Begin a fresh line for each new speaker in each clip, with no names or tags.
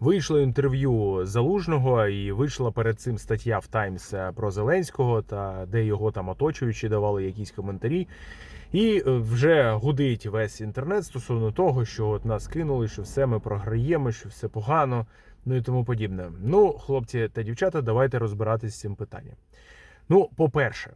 Вийшло інтерв'ю Залужного, і вийшла перед цим стаття в Таймс про Зеленського, та де його там оточуючі давали якісь коментарі. І е, вже гудить весь інтернет стосовно того, що от нас кинули, що все ми програємо, що все погано, ну і тому подібне. Ну, хлопці та дівчата, давайте розбиратись з цим питанням. Ну, по-перше,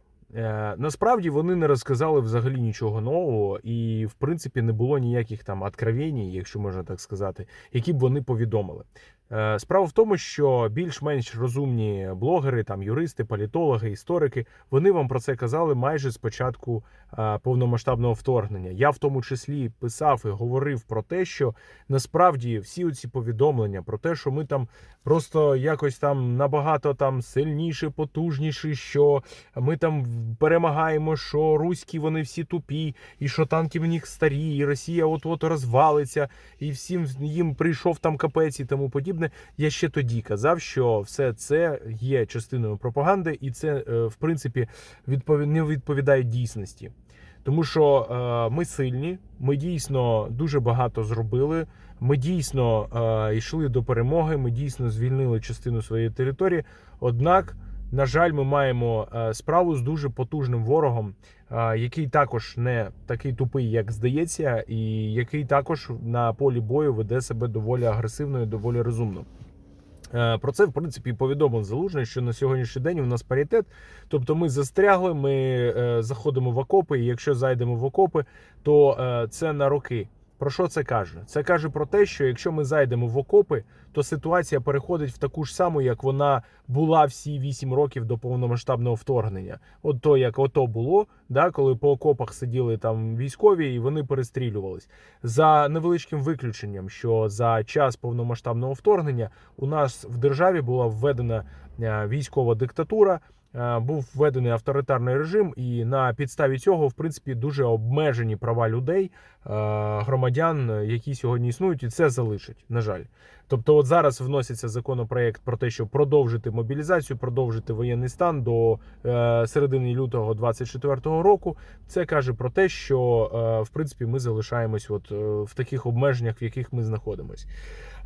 насправді вони не розказали взагалі нічого нового, і в принципі не було ніяких там откровень, якщо можна так сказати, які б вони повідомили. Е, Справа в тому, що більш-менш розумні блогери, там юристи, політологи, історики, вони вам про це казали майже з початку е, повномасштабного вторгнення. Я в тому числі писав і говорив про те, що насправді всі ці повідомлення про те, що ми там просто якось там набагато там сильніші, потужніші, що ми там перемагаємо, що руські вони всі тупі, і що танки в них старі, і Росія от-от розвалиться, і всім їм прийшов там капець і тому подібне. Я ще тоді казав, що все це є частиною пропаганди, і це е, в принципі не відповідає дійсності. Тому що е, ми сильні, ми дійсно дуже багато зробили. Ми дійсно е, йшли до перемоги. Ми дійсно звільнили частину своєї території. Однак, на жаль, ми маємо е, справу з дуже потужним ворогом, е, який також не такий тупий, як здається, і який також на полі бою веде себе доволі агресивно і доволі розумно. Е, Про це в принципі повідомив залужний, що на сьогоднішній день у нас паритет. Тобто ми застрягли, ми заходимо в окопи, і якщо зайдемо в окопи, то це на роки. Про що це каже? Це каже про те, що якщо ми зайдемо в окопи, то ситуація переходить в таку ж саму, як вона була всі 8 років до повномасштабного вторгнення. От то, як ото було, да, коли по окопах сиділи там військові і вони перестрілювались. За невеличким виключенням, що за час повномасштабного вторгнення у нас в державі була введена е, військова диктатура. е, Був введений авторитарний режим, і на підставі цього, в принципі, дуже обмежені права людей, громадян, які сьогодні існують, і це залишить. На жаль, тобто, от зараз вноситься законопроект про те, щоб продовжити мобілізацію, продовжити воєнний стан до е, середини лютого 2024 року. Це каже про те, що е, в принципі ми залишаємось от е, в таких обмеженнях, в яких ми знаходимось.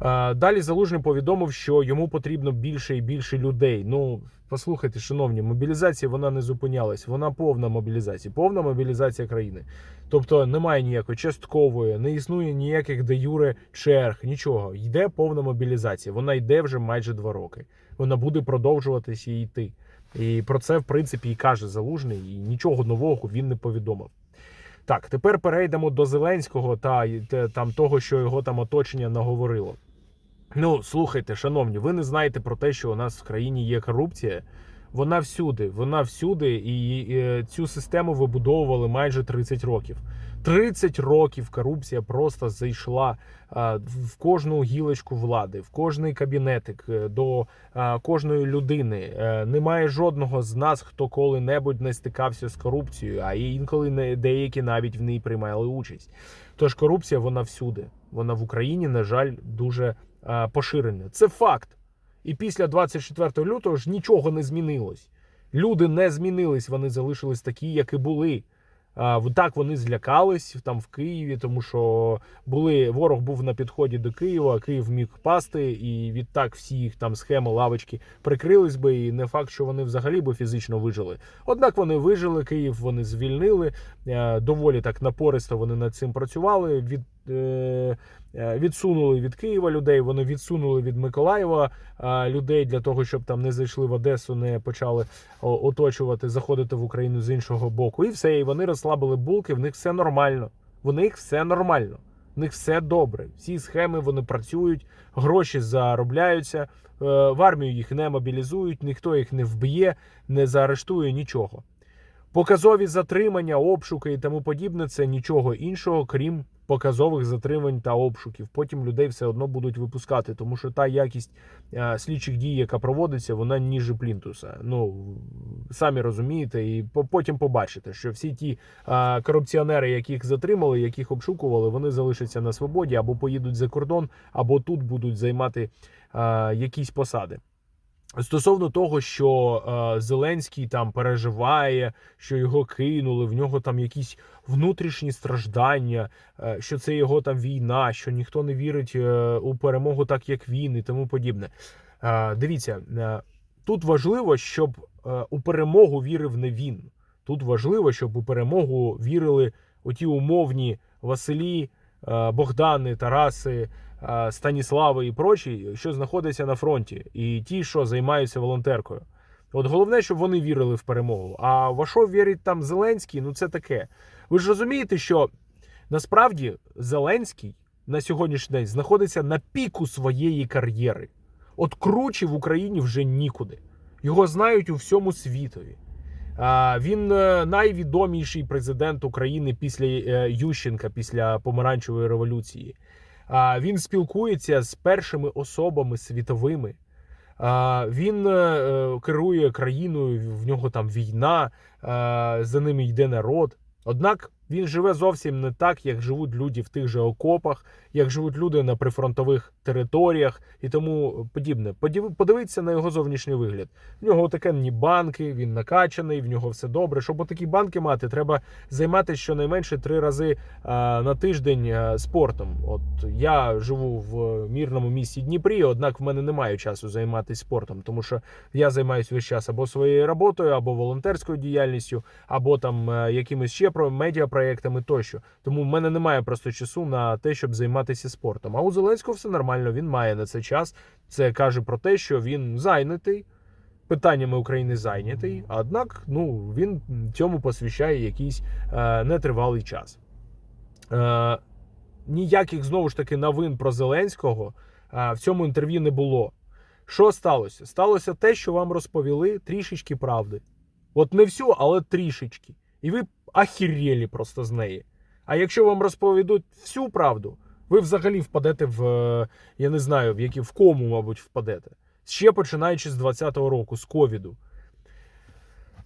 Е, Далі залужний повідомив, що йому потрібно більше і більше людей. Ну послухайте, шановні, мобілізація вона не зупинялась. Вона повна мобілізація, повна мобілізація країни. Тобто немає ніякої часткової, не існує ніяких де юре черг, нічого. Йде повна мобілізація. Вона йде вже майже два роки. Вона буде продовжуватися і йти. І про це в принципі і каже залужний, і нічого нового він не повідомив. Так, тепер перейдемо до Зеленського та те- там того, що його там оточення наговорило. Ну, слухайте, шановні, ви не знаєте про те, що у нас в країні є корупція. Вона всюди, вона всюди, і е, цю систему вибудовували майже 30 років. 30 років корупція просто зайшла в кожну гілочку влади, в кожний кабінетик, е, до кожної людини. Е, Немає жодного з нас, хто коли-небудь не стикався з корупцією, а інколи не- деякі навіть в ній приймали участь. Тож корупція вона всюди. Вона в Україні, на жаль, дуже поширена. Це факт. І після 24 лютого ж нічого не змінилось. Люди не змінились, вони залишились такі, як і були. Так вони злякались там в Києві, тому що були ворог був на підході до Києва, Київ міг пасти, і відтак всі їх там схеми, лавочки прикрились би. І не факт, що вони взагалі би фізично вижили. Однак вони вижили, Київ вони звільнили. е, Доволі так напористо вони над цим працювали. Від відсунули від Києва людей, вони відсунули від Миколаєва е, людей для того, щоб там не зайшли в Одесу, не почали оточувати, заходити в Україну з іншого боку. І все, і вони розслабили булки. В них все нормально. В них все нормально. В них все добре. Всі схеми вони працюють, гроші заробляються. е, В армію їх не мобілізують, ніхто їх не вб'є, не заарештує нічого. Показові затримання, обшуки і тому подібне це нічого іншого, крім показових затримань та обшуків. Потім людей все одно будуть випускати, тому що та якість е, слідчих дій, яка проводиться, вона ніже плінтуса. Ну самі розумієте, і потім побачите, що всі ті е, корупціонери, яких затримали, яких обшукували, вони залишаться на свободі або поїдуть за кордон, або тут будуть займати е, якісь посади. Стосовно того, що е, Зеленський там переживає, що його кинули, в нього там якісь внутрішні страждання, е, що це його там війна, що ніхто не вірить е, у перемогу, так як він, і тому подібне. Е, дивіться, е, тут важливо, щоб е, у перемогу вірив не він. Тут важливо, щоб у перемогу вірили оті умовні Василі, е, Богдани, Тараси. Е, Станіслави і прочі, що знаходяться на фронті, і ті, що займаються волонтеркою. От головне, щоб вони вірили в перемогу. А во що вірить там Зеленський? Ну це таке. Ви ж розумієте, що насправді Зеленський на сьогоднішній день знаходиться на піку своєї кар'єри. От круче в Україні вже нікуди. Його знають у всьому світові. Він е, найвідоміший президент України після е, Ющенка, після помаранчевої революції. Він спілкується з першими особами світовими. Він е, е, керує країною, в нього там війна, за ними йде народ. Однак він живе зовсім не так, як живуть люди в тих же окопах, як живуть люди на прифронтових територіях і тому подібне. Подивіться на його зовнішній вигляд. В нього отакенні банки, він накачаний, в нього все добре. Щоб такі банки мати, треба займатися щонайменше три рази а, на тиждень а, спортом. От я живу в мірному місті Дніпрі, однак в мене немає часу займатися спортом, тому що я займаюся весь час або своєю роботою, або волонтерською діяльністю, або там е, якимись ще про медіапроектами тощо. Тому в мене немає просто часу на те, щоб займатися спортом. А у Зеленського все нормально, він має на це час. Це каже про те, що він зайнятий. Питаннями України зайнятий, однак ну, він цьому посвящає якийсь е, нетривалий час. Е, ніяких знову ж таки новин про Зеленського е, в цьому інтерв'ю не було. Що сталося? Сталося те, що вам розповіли трішечки правди. От не всю, але трішечки. І ви ахірєлі просто з неї. А якщо вам розповідуть всю правду, ви взагалі впадете в, е, я не знаю, в які в кому, мабуть, впадете. Ще починаючи з 20-го року, з ковіду.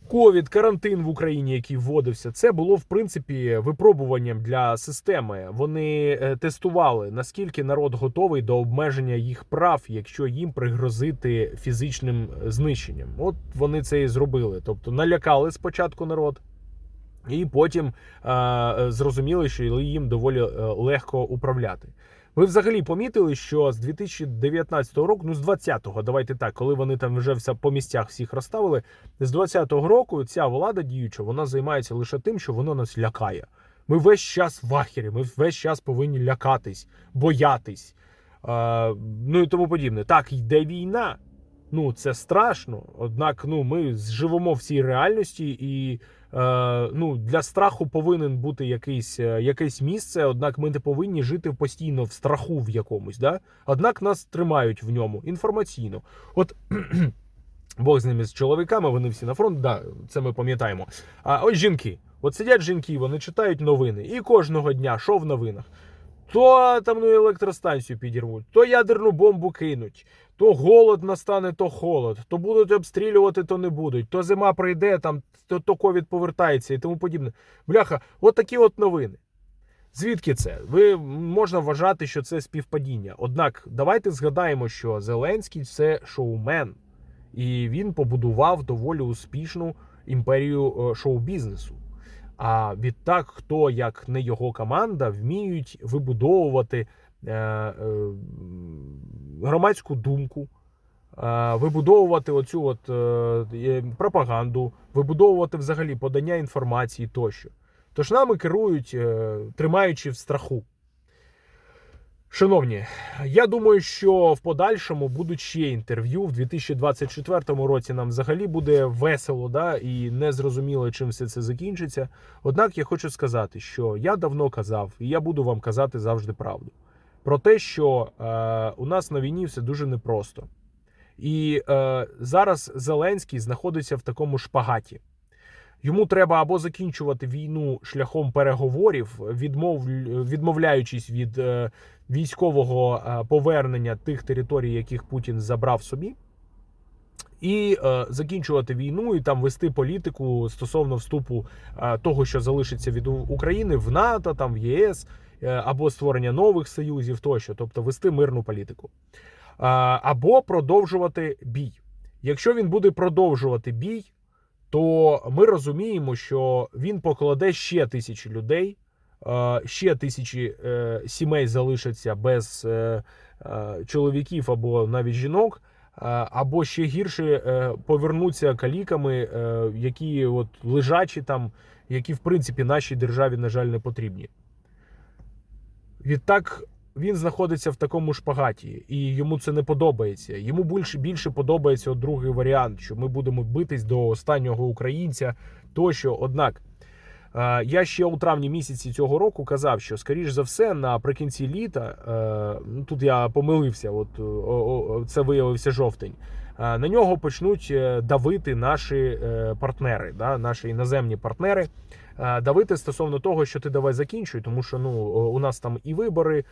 Ковід, карантин в Україні, який вводився, це було в принципі випробуванням для системи. Вони е, тестували наскільки народ готовий до обмеження їх прав, якщо їм пригрозити фізичним знищенням. От вони це і зробили. Тобто налякали спочатку народ. І потім е, зрозуміли, що їм доволі е, легко управляти. Ви взагалі помітили, що з 2019 року, ну з 20-го, давайте так, коли вони там вже все по місцях всіх розставили, з 20-го року ця влада діюча, вона займається лише тим, що вона нас лякає. Ми весь час в ахері, ми весь час повинні лякатись, боятись. Е, ну і тому подібне. Так, йде війна. Ну, це страшно. Однак, ну, ми живемо в цій реальності, і е, ну, для страху повинен бути якийсь, е, якесь місце. Однак ми не повинні жити постійно в страху в якомусь. Да? Однак нас тримають в ньому інформаційно. От Бог з ними з чоловіками, вони всі на фронт, да, це ми пам'ятаємо. А ось жінки. От сидять жінки, вони читають новини, і кожного дня, що в новинах? То атомну електростанцію підірвуть, то ядерну бомбу кинуть, то голод настане, то холод, то будуть обстрілювати, то не будуть, то зима прийде, там, то, то ковід повертається і тому подібне. Бляха, от такі от новини. Звідки це? Ви можна вважати, що це співпадіння. Однак давайте згадаємо, що Зеленський це шоумен, і він побудував доволі успішну імперію е, шоу-бізнесу. А відтак, хто як не його команда, вміють вибудовувати громадську думку, е, вибудовувати оцю от е, е, пропаганду, вибудовувати взагалі подання інформації тощо. Тож нами керують, е, тримаючи в страху. Шановні, я думаю, що в подальшому будуть ще інтерв'ю. В 2024 році нам взагалі буде весело, да, і не зрозуміло, чим все це закінчиться. Однак я хочу сказати, що я давно казав, і я буду вам казати завжди правду. Про те, що е, у нас на війні все дуже непросто. І е, зараз Зеленський знаходиться в такому шпагаті. Йому треба або закінчувати війну шляхом переговорів, відмов, відмовляючись від е, військового е, повернення тих територій, яких Путін забрав собі, і е, закінчувати війну і там вести політику стосовно вступу е, того, що залишиться від України в НАТО, там в ЄС е, або створення нових союзів тощо, тобто вести мирну політику, Е, або продовжувати бій. Якщо він буде продовжувати бій, то ми розуміємо, що він покладе ще тисячі людей, е, ще тисячі е, сімей залишаться без е, чоловіків або навіть жінок, або ще гірше е, повернуться каліками, е, які от лежачі там, які в принципі нашій державі, на жаль, не потрібні. Відтак він знаходиться в такому шпагаті, і йому це не подобається. Йому більше більше подобається от другий варіант, що ми будемо битись до останнього українця. Тощо, однак, е, я ще у травні місяці цього року казав, що скоріш за все, наприкінці літа, е, ну тут я помилився, от це виявився жовтень. Е, На нього почнуть е, давити наші е, партнери, да, наші іноземні партнери. Давити стосовно того, що ти давай закінчуй, тому що ну у нас там і вибори,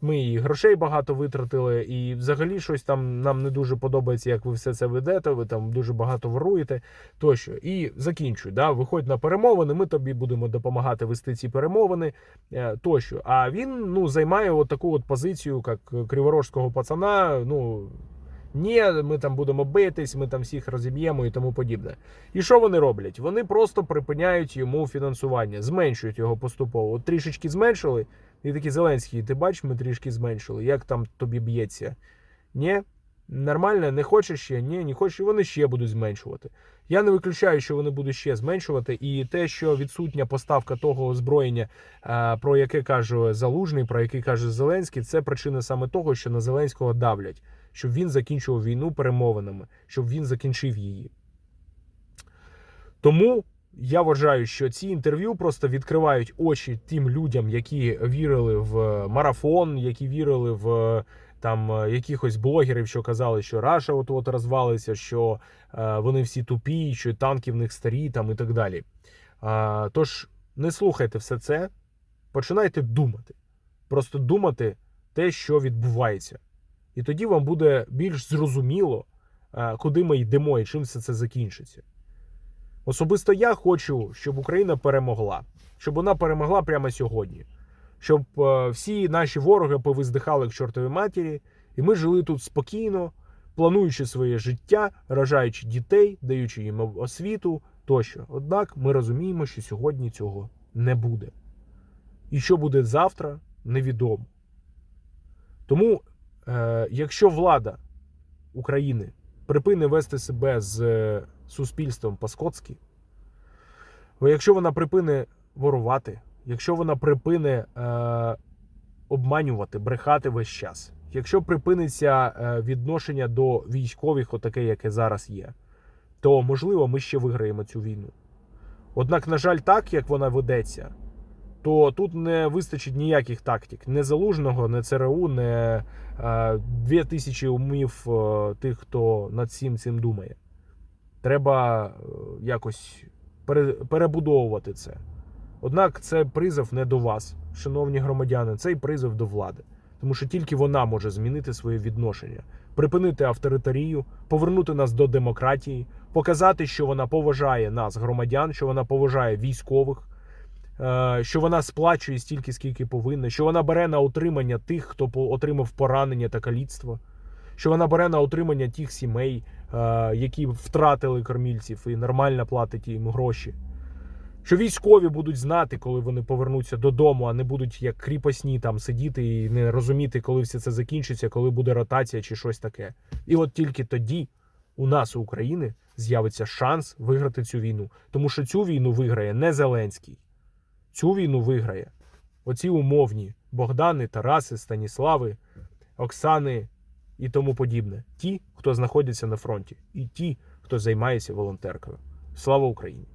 ми і грошей багато витратили, і взагалі щось там нам не дуже подобається, як ви все це ведете. Ви там дуже багато воруєте. Тощо, і закінчуй. Да, виходь на перемовини. Ми тобі будемо допомагати вести ці перемовини. Тощо. А він ну займає от таку от позицію, як криворожського пацана. Ну ні, ми там будемо битись, ми там всіх розіб'ємо і тому подібне. І що вони роблять? Вони просто припиняють йому фінансування, зменшують його поступово. От трішечки зменшили, і такі Зеленський, ти бачиш, ми трішки зменшили. Як там тобі б'ється? Ні? Нормально, не хочеш ще? Ні, не хочеш, і вони ще будуть зменшувати. Я не виключаю, що вони будуть ще зменшувати, і те, що відсутня поставка того озброєння, е, про яке каже Залужний, про яке каже Зеленський, це причина саме того, що на Зеленського давлять, щоб він закінчував війну перемовинами, щоб він закінчив її. Тому я вважаю, що ці інтерв'ю просто відкривають очі тим людям, які вірили в марафон, які вірили в там е, якихось блогерів, що казали, що Раша от от розвалиться, що е, вони всі тупі, що танки в них старі, там і так далі. А, тож не слухайте все це, починайте думати. Просто думати те, що відбувається. І тоді вам буде більш зрозуміло, е, куди ми йдемо і чим все це закінчиться. Особисто я хочу, щоб Україна перемогла, щоб вона перемогла прямо сьогодні, щоб е, всі наші вороги повиздихали к чортовій матері, і ми жили тут спокійно, плануючи своє життя, рожаючи дітей, даючи їм освіту тощо. Однак ми розуміємо, що сьогодні цього не буде. І що буде завтра, невідомо. Тому, якщо влада України припине вести себе з е, суспільством по-скотськи, якщо вона припине ворувати, якщо вона припине е, обманювати, брехати весь час, якщо припиниться е, відношення до військових, отаке, яке зараз є, то можливо ми ще виграємо цю війну. Однак, на жаль, так як вона ведеться, то тут не вистачить ніяких тактик. Не залужного, не ЦРУ, не е, дві тисячі умів е, тих, хто над всім цим думає. Треба е, якось перебудовувати це. Однак це призов не до вас, шановні громадяни, цей призов до влади. Тому що тільки вона може змінити своє відношення, припинити авторитарію, повернути нас до демократії, показати, що вона поважає нас, громадян, що вона поважає військових, що вона сплачує стільки, скільки повинна, що вона бере на утримання тих, хто отримав поранення та каліцтво, що вона бере на утримання тих сімей, е, які втратили кормільців і нормально платить їм гроші. Що військові будуть знати, коли вони повернуться додому, а не будуть як кріпосні там сидіти і не розуміти, коли все це закінчиться, коли буде ротація чи щось таке. І от тільки тоді у нас, у України, з'явиться шанс виграти цю війну. Тому що цю війну виграє не Зеленський. Цю війну виграє оці умовні Богдани, Тараси, Станіслави, Оксани і тому подібне. Ті, хто знаходиться на фронті, і ті, хто займається волонтеркою. Слава Україні!